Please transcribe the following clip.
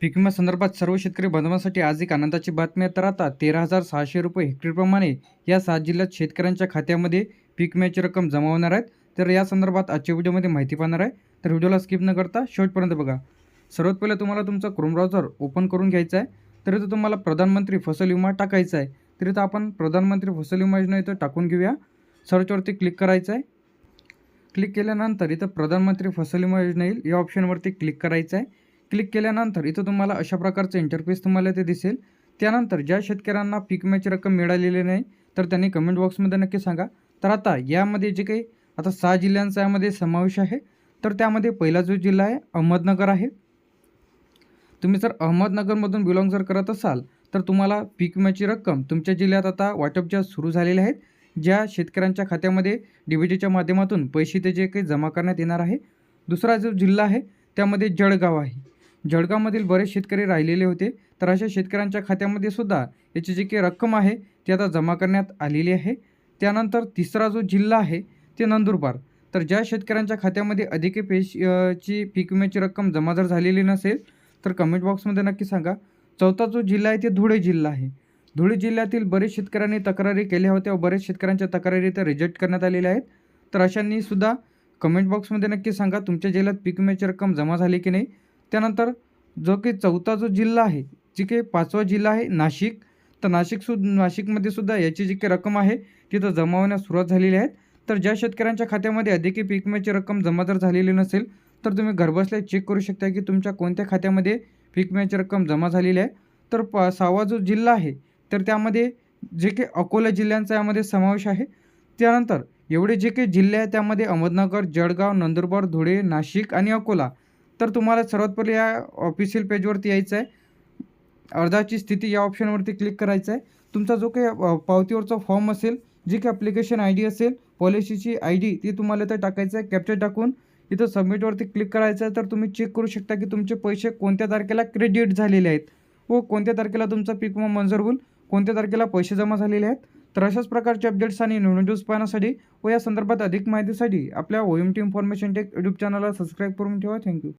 पीक विमा संदर्भात सर्व शेतकरी बांधवांसाठी आज एक आनंदाची बातमी तर आता तेरा हजार सहाशे रुपये हेक्टरप्रमाणे या सात जिल्ह्यात शेतकऱ्यांच्या खात्यामध्ये पीक विम्याची रक्कम जमा होणार आहेत तर या संदर्भात आजच्या व्हिडिओमध्ये माहिती पाहणार आहे. तर व्हिडिओला स्किप न करता शेवटपर्यंत बघा. सर्वात पहिले तुम्हाला तुमचा क्रोम ब्राउझर ओपन करून घ्यायचा आहे. तर इथं तुम्हाला प्रधानमंत्री फसल विमा टाकायचा आहे. तर इथं आपण प्रधानमंत्री फसल विमा योजना इथं टाकून घेऊया. सर्चवरती क्लिक करायचं आहे. क्लिक केल्यानंतर इथं प्रधानमंत्री फसल विमा योजना येईल. या ऑप्शनवरती क्लिक करायचं आहे. क्लिक केल्यानंतर इथं तुम्हाला अशा प्रकारचं इंटरफेस तुम्हाला ते दिसेल. त्यानंतर ज्या शेतकऱ्यांना पीक विम्याची रक्कम मिळालेली नाही तर त्यांनी कमेंट बॉक्समध्ये नक्की सांगा. तर आता यामध्ये जे काही आता सहा जिल्ह्यांचा यामध्ये समावेश आहे. तर त्यामध्ये पहिला जो जिल्हा आहे अहमदनगर आहे. तुम्ही जर अहमदनगरमधून बिलॉंग जर करत असाल तर तुम्हाला पीक विम्याची रक्कम तुमच्या जिल्ह्यात आता वाटप ज्या सुरू झालेल्या आहेत ज्या शेतकऱ्यांच्या खात्यामध्ये डीबीटीच्या माध्यमातून पैसे ते जे काही जमा करण्यात येणार आहे. दुसरा जो जिल्हा आहे त्यामध्ये जळगाव आहे. जळगावमधील बरेच शेतकरी राहिलेले होते तर अशा शेतकऱ्यांच्या खात्यामध्ये सुद्धा याची जी काही रक्कम आहे ती आता जमा करण्यात आलेली आहे. त्यानंतर तिसरा जो जिल्हा आहे ते नंदुरबार. तर ज्या शेतकऱ्यांच्या खात्यामध्ये अधिक पेश ची पीक विम्याची रक्कम जमा जर झालेली नसेल तर कमेंट बॉक्समध्ये नक्की सांगा. चौथा जो जिल्हा आहे ते धुळे जिल्हा आहे. धुळे जिल्ह्यातील बरेच शेतकऱ्यांनी तक्रारी केल्या होत्या व बरेच शेतकऱ्यांच्या तक्रारी तर रिजेक्ट करण्यात आलेल्या आहेत. तर अशांनी सुद्धा कमेंट बॉक्समध्ये नक्की सांगा तुमच्या जिल्ह्यात पीक विम्याची रक्कम जमा झाली की नाही? त्यानंतर जो की चौथा जो जिल्हा आहे जी काही पाचवा जिल्हा आहे नाशिक. तर नाशिक सु नाशिकमध्ये सुद्धा याची जी काही रक्कम आहे तिथं जमा होण्यास सुरुवात झालेली आहे. तर ज्या शेतकऱ्यांच्या खात्यामध्ये अधिक पीक विम्याची रक्कम जमा जर झालेली नसेल तर तुम्ही घरबसल्या चेक करू शकता की तुमच्या कोणत्या खात्यामध्ये पीक विम्याची रक्कम जमा झालेली आहे. तर प सहावा जो जिल्हा आहे तर त्यामध्ये जे काही अकोला जिल्ह्यांचा यामध्ये समावेश आहे. त्यानंतर एवढे जे काही जिल्हे आहेत त्यामध्ये अहमदनगर जळगाव नंदुरबार धुळे नाशिक आणि अकोला. तर तुम्हाला सर्वात पहिले या ऑफिशियल पेजवरती यायचं आहे. अर्जाची स्थिती या ऑप्शनवरती क्लिक करायचं आहे. तुमचा जो काही पावतीवरचा फॉर्म असेल जी काही ॲप्लिकेशन आय डी असेल पॉलिसीची आय डी ती तुम्हाला इथं टाकायचं आहे. कॅप्चर टाकून इथं सबमिटवरती क्लिक करायचं आहे. तर तुम्ही चेक करू शकता की तुमचे पैसे कोणत्या तारखेला क्रेडिट झालेले आहेत. व कोणत्या तारखेला तुमचा पीक विमा मंजूर होईल कोणत्या तारखेला पैसे जमा झालेले आहेत. तर अशाच प्रकारचे अपडेट्स आणि न्यूज पाहण्यासाठी व या संदर्भात अधिक माहितीसाठी आपल्या O M T information tech YouTube चॅनलला सबस्क्राईब करून ठेवा. Thank you